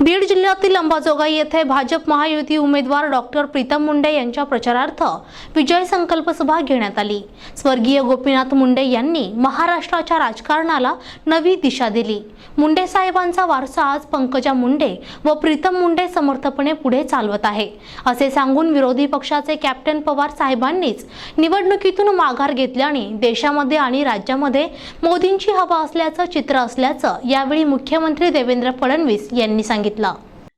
बीड जिल्ह्यातील अंबाजोगाई येथे भाजप महायुती उमेदवार डॉक्टर प्रीतम मुंडे यांच्या प्रचारार्थ विजय संकल्प सभा घेण्यात आली. स्वर्गीय गोपीनाथ मुंडे यांनी महाराष्ट्राच्या राजकारणाला नवी दिशा दिली. मुंडे साहेबांचा वारसा आज पंकजा मुंडे व प्रीतम मुंडे समर्थपणे पुढे चालवत आहे. असे सांगून विरोधी पक्षाचे कॅप्टन पवार साहेबांनीच निवडणुकीतून माघार घेतल्याने देशामध्ये आणि राज्यामध्ये मोदींची हवा असल्याचं चित्र असल्याचं यावेळी मुख्यमंत्री देवेंद्र फडणवीस यांनी सांगितलं.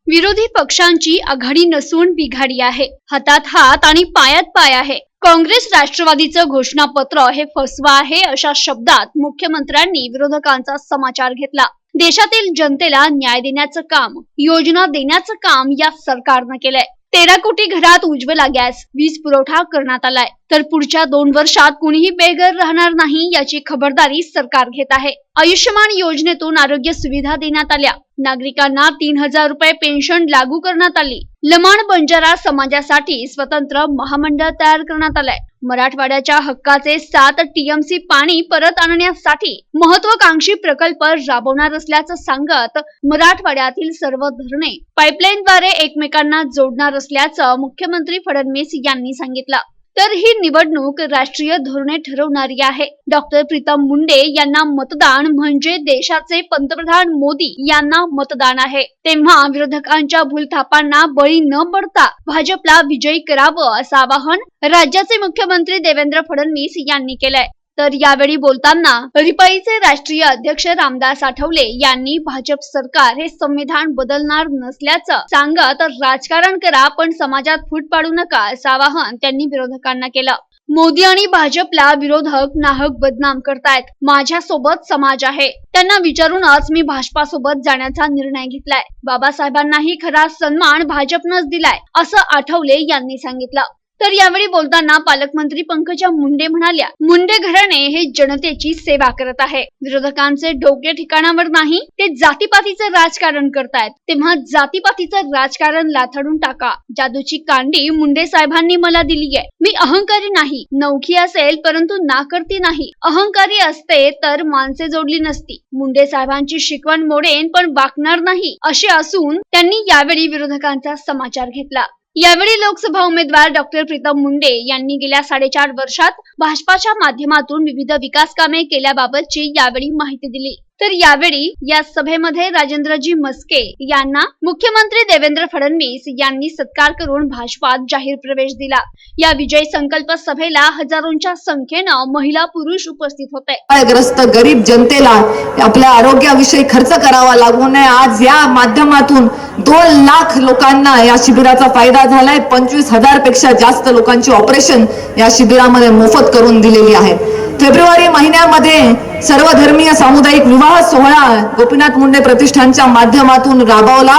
विरोधी पक्षांची आघाडी नसून बिघाडी आहे. हातात हात आणि पायात पाय आहे. काँग्रेस राष्ट्रवादीचं घोषणापत्र हे फसवा आहे अशा शब्दात मुख्यमंत्र्यांनी विरोधकांचा समाचार घेतला. देशातील जनतेला न्याय देण्याचं काम योजना देण्याचं काम या सरकारनं केलंय. तेरा कोटी घरात उज्ज्वला गॅस वीज पुरवठा करण्यात आलाय. तर पुढच्या दोन वर्षात कुणीही बेघर राहणार नाही याची खबरदारी सरकार घेत आहे. आयुष्यमान योजनेतून आरोग्य सुविधा देण्यात आल्या. नागरिकांना तीन हजार रुपये पेन्शन लागू करण्यात आली. लमाण बंजारा समाजासाठी स्वतंत्र महामंडळ तयार करण्यात आलंय. मराठवाड्याच्या हक्काचे सात टीएमसी पाणी परत आणण्यासाठी महत्वाकांक्षी प्रकल्प राबवणार असल्याचं सांगत मराठवाड्यातील सर्व धरणे पाईपलाईनद्वारे एकमेकांना जोडणार असल्याचं मुख्यमंत्री फडणवीस यांनी सांगितलं. तर ही निवडणूक राष्ट्रीय धोरणे ठरवणारी आहे. डॉक्टर प्रीतम मुंडे यांना मतदान म्हणजे देशाचे पंतप्रधान मोदी यांना मतदान आहे. तेव्हा विरोधकांच्या भूलथापांना बळी न पडता भाजपला विजयी करावं असं आवाहन राज्याचे मुख्यमंत्री देवेंद्र फडणवीस यांनी केलंय. तर यावेळी बोलताना रिपाईचे राष्ट्रीय अध्यक्ष रामदास आठवले यांनी भाजप सरकार हे संविधान बदलणार नसल्याचं सांगत राजकारण करा पण समाजात फूट पाडू नका असं आवाहन त्यांनी विरोधकांना केलं. मोदी आणि भाजपला विरोधक नाहक बदनाम करतायत. माझ्या सोबत समाज आहे. त्यांना विचारूनच मी भाजपा सोबत जाण्याचा निर्णय घेतलाय. बाबासाहेबांनाही खरा सन्मान भाजपनंच दिलाय असं आठवले यांनी सांगितलं. तर यावेळी बोलताना पालकमंत्री पंकजा मुंडे म्हणाल्या मुंडे घराणे हे जनतेची सेवा करत आहे. विरोधकांचे डोके ठिकाणावर नाही ते जातीपातीचं राजकारण करतायत. तेव्हा जातीपातीचं राजकारण लाथडून टाका. जादूची कांडी मुंडे साहेबांनी मला दिली आहे मी अहंकारी नाही. नौखी असेल परंतु नाकर्ती नाही. अहंकारी असते तर माणसे जोडली नसती. मुंडे साहेबांची शिकवण मोडेन पण वाकणार नाही. असे असून त्यांनी यावेळी विरोधकांचा समाचार घेतला. यावेळी लोकसभा उमेदवार डॉक्टर प्रीतम मुंडे यांनी गेल्या साडेचार वर्षात भाजपाच्या माध्यमातून विविध विकास कामे केल्याबाबतची यावेळी माहिती दिली. तर यावेळी या सभेमध्ये राजेंद्रजी मस्के यांना मुख्यमंत्री देवेंद्र फडणवीस यांनी सत्कार करून भाजपात जाहीर प्रवेश दिला. या विजय संकल्प सभेला हजारोंच्या संख्येनं महिला पुरुष उपस्थित होते. ग्रस्त गरीब जनतेला आपल्या आरोग्याविषयी खर्च करावा लागू नये. आज या माध्यमातून दोन लाख लोकांना या शिबिराचा फायदा झालाय. पंचवीस हजारपेक्षा जास्त लोकांची ऑपरेशन या शिबिरामध्ये मोफत करून दिलेली आहे. फेब्रुवारी महिन्यामध्ये सर्वधर्मीय सामुदायिक विवाह सोहळा गोपीनाथ मुंडे प्रतिष्ठानच्या माध्यमातून राबवला.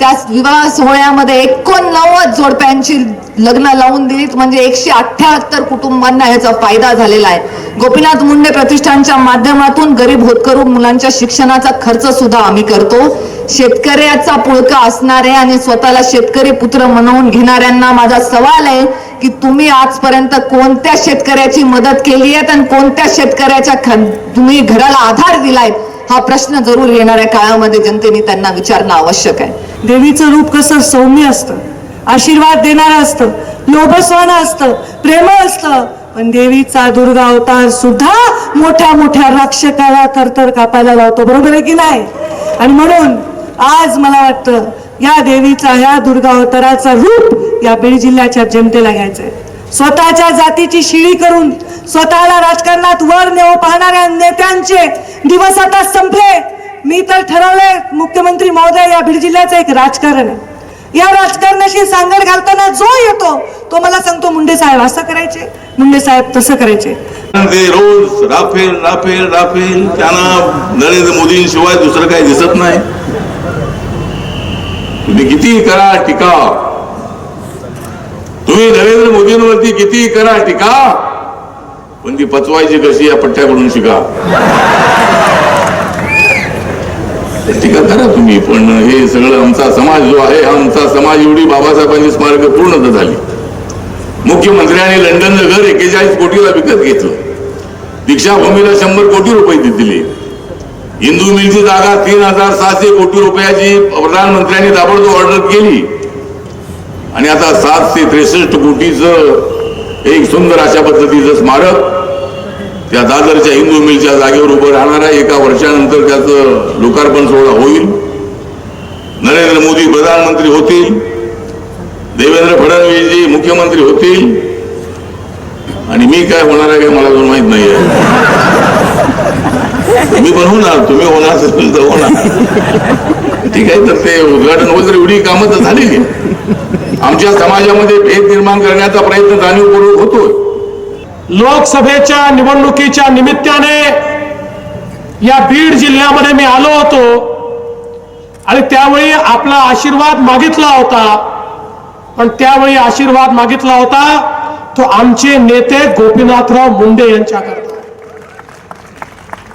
त्या विवाह सोहळ्यामध्ये एकोणनव्वद जोडप्यांची लग्न लावून दिलीत म्हणजे एकशे अठ्याहत्तर कुटुंबांना याचा फायदा झालेला आहे. गोपीनाथ मुंडे प्रतिष्ठानच्या माध्यमातून गरीब होतकरू मुलांच्या शिक्षणाचा खर्च सुद्धा आम्ही करतो. शेतकऱ्याचा पुळका असणारे आणि स्वतःला शेतकरी पुत्र म्हणवून घेणाऱ्यांना माझा सवाल आहे की तुम्ही आजपर्यंत कोणत्या शेतकऱ्याची मदत केली आहे आणि कोणत्या शेतकऱ्याच्या ख- तुम्ही घराला आधार दिलाय? हा प्रश्न जरूर येणाऱ्या काळामध्ये जनतेने त्यांना विचारणं आवश्यक आहे. देवीचं रूप कसं सौम्य असतं आशीर्वाद देणारं असतं लोभस्वान असतं प्रेम असतं पण देवीचा दुर्गा अवतार सुद्धा मोठ्या मोठ्या राक्षकाला थरथर कापायला लावतो बरोबर आहे की नाही? आणि म्हणून आज मला वाटतं या देवीचा या दुर्गा अवताराचा रूप या बीड जिल्ह्याच्या जनतेला घ्यायचंय. स्वतःच्या जातीची शिळी करून स्वतःला राजकारणात वर नेऊ पाहणाऱ्या नेत्यांचे दिवस आता संपले. मी तर ठरवलंय मुख्यमंत्री महोदय या बीड जिल्ह्याचं एक राजकारण आहे. या राजकारणाशी सांगड घालताना जो येतो तो मला सांगतो मुंडे साहेब असं करायचे मुंडे साहेब तसं करायचे. रोज राफेल राफेल राफेल त्यांना नरेंद्र मोदींशिवाय दुसरं काही दिसत नाही. तुम्ही किती करा टीका. तुम्ही नरेंद्र मोदींवरती किती करा टीका. पण ती पचवायची कशी या पट्ट्याकडून शिका. टीका करा तुम्ही पण हे सगळं आमचा समाज जो आहे हा आमचा समाज एवढी बाबासाहेबांची स्मारक पूर्ण झाली. मुख्यमंत्र्यांनी लंडनचं घर एक्केचाळीस कोटीला विकत घेतलं. दीक्षाभूमीला शंभर कोटी रुपये दिले. हिंदू मिलची जागा तीन हजार सहाशे कोटी रुपयाची प्रधानमंत्र्यांनी ताबडतोब ऑर्डर केली. आणि आता सातशे त्रेसष्ट कोटीचं एक सुंदर अशा पद्धतीचं स्मारक त्या दादरच्या हिंदू मिलच्या जागेवर उभं राहणार आहे. एका वर्षानंतर त्याचं लोकार्पण सोहळा होईल. नरेंद्र मोदी प्रधानमंत्री होतील. देवेंद्र फडणवीसजी मुख्यमंत्री होतील. आणि मी काय होणार आहे काय मला अजून माहीत नाही मी पण होणार तुम्ही होणार असेल तर होणार. ठीक आहे तर ते उद्घाटन वगैरे एवढी कामं तर झालेली आमच्या समाजामध्ये भेद निर्माण करण्याचा प्रयत्न जाणीवपूर्वक होतोय. लोकसभेच्या निवडणुकीच्या निमित्ताने या बीड जिल्ह्यामध्ये मी आलो होतो आणि त्यावेळी आपला आशीर्वाद मागितला होता. पण त्यावेळी आशीर्वाद मागितला होता तो आमचे नेते गोपीनाथराव मुंडे यांच्याकरता.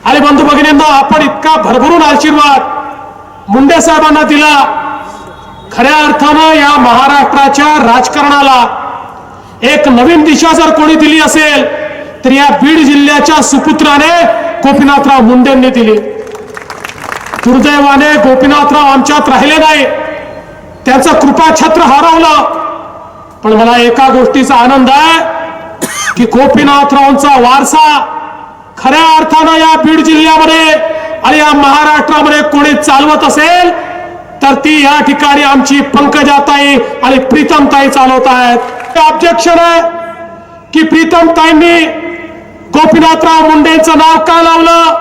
आणि बंधू भगिनींनो आपण इतका भरभरून आशीर्वाद मुंडे साहेबांना दिला. खऱ्या अर्थानं या महाराष्ट्राच्या राजकारणाला एक नवीन दिशा जर कोणी दिली असेल तर या बीड जिल्ह्याच्या सुपुत्राने गोपीनाथराव मुंडेंनी दिली. दुर्दैवाने गोपीनाथराव आमच्यात राहिले नाही. त्यांचं कृपाछत्र हरवलं. पण मला एका गोष्टीचा आनंद आहे की गोपीनाथरावांचा वारसा खऱ्या अर्थानं या बीड जिल्ह्यामध्ये आणि या महाराष्ट्रामध्ये कोणी चालवत असेल तर ती या ठिकाणी आमची पंकजाताई आणि प्रीतमताई चालवत आहेत. ऑब्जेक्शन आहे की प्रीतमताईंनी गोपीनाथराव मुंडेंचं नाव का लावलं?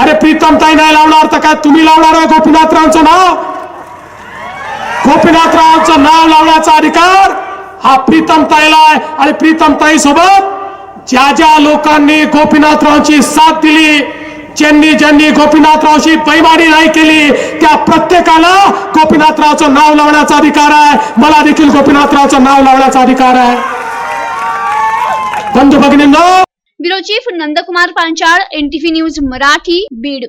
अरे प्रीतमताई नाही लावणार तर काय तुम्ही लावणार आहे गोपीनाथरावांचं नाव? गोपीनाथरावांचं नाव लावण्याचा अधिकार हा प्रीतमताईला आहे आणि प्रीतमताई सोबत ज्या ज्या लोकांनी गोपीनाथरावांची साथ दिली ज्यांनी ज्यांनी गोपीनाथरावशी बैमानी नाही केली त्या प्रत्येकाला गोपीनाथरावचं नाव लावण्याचा अधिकार आहे. मला देखील गोपीनाथरावचं नाव लावण्याचा अधिकार आहे. बंधू भगिनींनो. Bureau chief Nandkumar Panchal NTV news Marathi Beed.